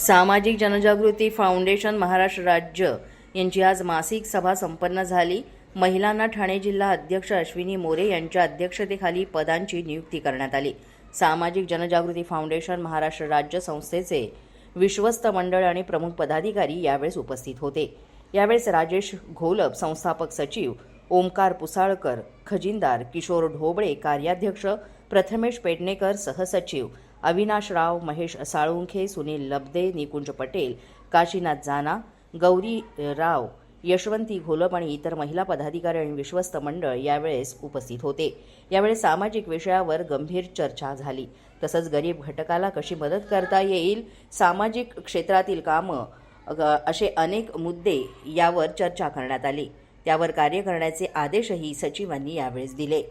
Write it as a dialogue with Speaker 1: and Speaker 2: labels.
Speaker 1: सामाजिक जनजागृती फाउंडेशन महाराष्ट्र राज्य यांची आज मासिक सभा संपन्न झाली. महिलांना ठाणे जिल्हा अध्यक्ष अश्विनी मोरे यांच्या अध्यक्षतेखाली पदांची नियुक्ती करण्यात आली. सामाजिक जनजागृती फाउंडेशन महाराष्ट्र राज्य संस्थेचे विश्वस्त मंडळ आणि प्रमुख पदाधिकारी यावेळेस उपस्थित होते. यावेळेस राजेश घोलप संस्थापक सचिव ओमकार पुसाळकर खजिनदार किशोर ढोबळे कार्याध्यक्ष प्रथमेश पेडणेकर सहसचिव अविनाश राव महेश साळुंखे सुनील लब्दे निकुंज पटेल काशीनाथ जाना गौरी राव यशवंती घोलप आणि इतर महिला पदाधिकारी आणि विश्वस्त मंडळ यावेळेस उपस्थित होते. यावेळेस सामाजिक विषयावर गंभीर चर्चा झाली. तसंच गरीब घटकाला कशी मदत करता येईल सामाजिक क्षेत्रातील कामं असे अनेक मुद्दे यावर चर्चा करण्यात आली. त्यावर कार्य करण्याचे आदेशही सचिवांनी यावेळेस दिले.